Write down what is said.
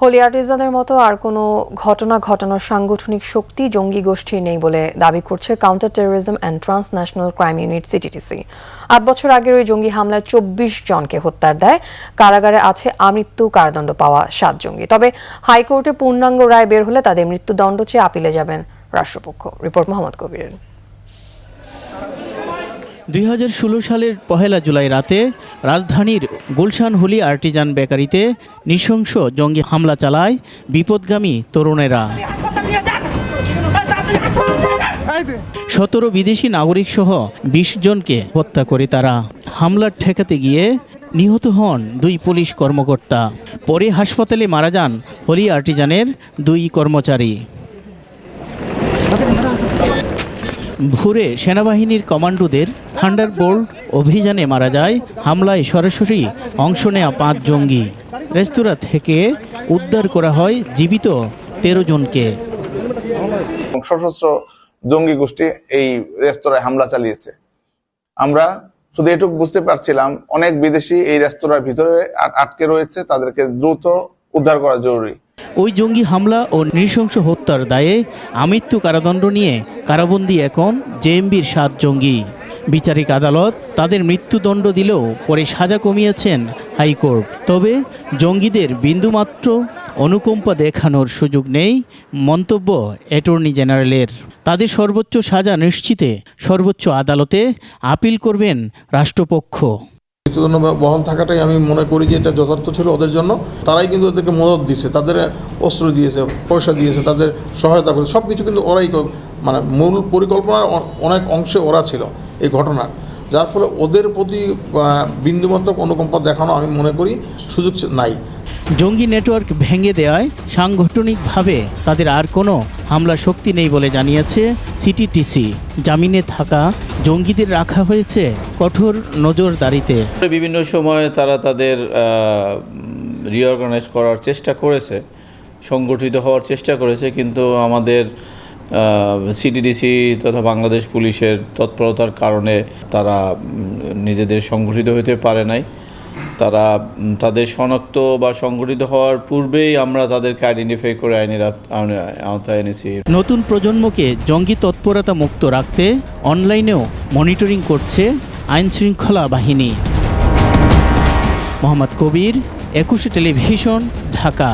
হোলি আর্টিজানের মতো আর কোনো ঘটনা ঘটানোর সাংগঠনিক শক্তি জঙ্গি গোষ্ঠীর নেই বলে দাবি করছে counter terrorism and transnational crime unit CTTC. আট বছর আগের ওই জঙ্গি হামলায় চব্বিশ জনকে হত্যার দেয়। কারাগারে আছে আমৃত্যু কারাদণ্ড পাওয়া সাত জঙ্গি। তবে হাইকোর্টে পূর্ণাঙ্গ রায় বের হলে তাদের মৃত্যুদণ্ড চেয়ে আপিলে যাবেন রাষ্ট্রপক্ষ। রিপোর্ট মোহাম্মদ কবিরের দুই হাজার ষোলো সালের পহেলা জুলাই রাতে রাজধানীর গুলশান হুলি আর্টিজান বেকারিতে নৃশংস জঙ্গি হামলা চালায় বিপদগামী তরুণেরা। সতেরো বিদেশি নাগরিক সহ বিশ জনকে হত্যা করে তারা। হামলার ঠেকাতে গিয়ে নিহত হন দুই পুলিশ কর্মকর্তা। পরে হাসপাতালে মারা যান হলি আর্টিজানের দুই কর্মচারী। ভোরে সেনাবাহিনীর কমান্ডোদের থান্ডারবোল্ট অভিযানে মারা যায়। হামলায় সরাসরি অংশ নেওয়া পাঁচ জঙ্গি। রেস্তোরাঁ থেকে উদ্ধার করা হয় জীবিত তেরো জনকে। সশস্ত্র জঙ্গি গোষ্ঠী এই রেস্তোরাঁয় হামলা চালিয়েছে। আমরা শুধু এটুকু বুঝতে পারছিলাম, অনেক বিদেশি এই রেস্তোরাঁর ভিতরে আটকে রয়েছে, তাদেরকে দ্রুত উদ্ধার করা জরুরি। ওই জঙ্গি হামলা ও নৃশংস হত্যার দায়ে আমৃত্যু কারাদণ্ড নিয়ে কারাবন্দী এখন জেএমবির সাত জঙ্গি। বিচারিক আদালত তাদের মৃত্যুদণ্ড দিলেও পরে সাজা কমিয়েছেন হাইকোর্ট। তবে জঙ্গিদের বিন্দুমাত্র অনুকম্পা দেখানোর সুযোগ নেই মন্তব্য অ্যাটর্নি জেনারেলের। তাদের সর্বোচ্চ সাজা নিশ্চিতে সর্বোচ্চ আদালতে আপিল করবেন রাষ্ট্রপক্ষ। মৃত্যুদণ্ড বহাল থাকাটাই আমি মনে করি যে এটা যথার্থ ছিল ওদের জন্য। তারাই কিন্তু ওদেরকে মদত দিয়েছে, তাদের অস্ত্র দিয়েছে, পয়সা দিয়েছে, তাদের সহায়তা করেছে সব কিছু কিন্তু ওরাই মানে মূল পরিকল্পনার অনেক অংশে ওরা ছিল এই ঘটনার। যার ফলে ওদের প্রতি বিন্দুমাত্র অনুকম্পা দেখানো আমি মনে করি সুযোগ নাই। জঙ্গি নেটওয়ার্ক ভেঙে দেওয়ায় সাংগঠনিকভাবে তাদের আর কোনো হামলা শক্তি নেই বলে জানিয়েছে সিটিটিসি। জামিনে থাকা জঙ্গিদের রাখা হয়েছে কঠোর নজরদারিতে। বিভিন্ন সময়ে তারা তাদের রিঅর্গানাইজ করার চেষ্টা করেছে, সংগঠিত হওয়ার চেষ্টা করেছে, কিন্তু আমাদের সিটিডিসি তথা বাংলাদেশ পুলিশের তৎপরতার কারণে তারা নিজেদের সংগঠিত হতে পারে নাই। তারা তাদের শনাক্ত বা সংগঠিত হওয়ার পূর্বেই আমরা তাদেরকে আইডেন্টিফাই করে আইনের আওতায় এনেছি। নতুন প্রজন্মকে জঙ্গি তৎপরতা মুক্ত রাখতে অনলাইনেও মনিটরিং করছে আইন শৃঙ্খলা বাহিনী। মোহাম্মদ কবির, একুশে টেলিভিশন, ঢাকা।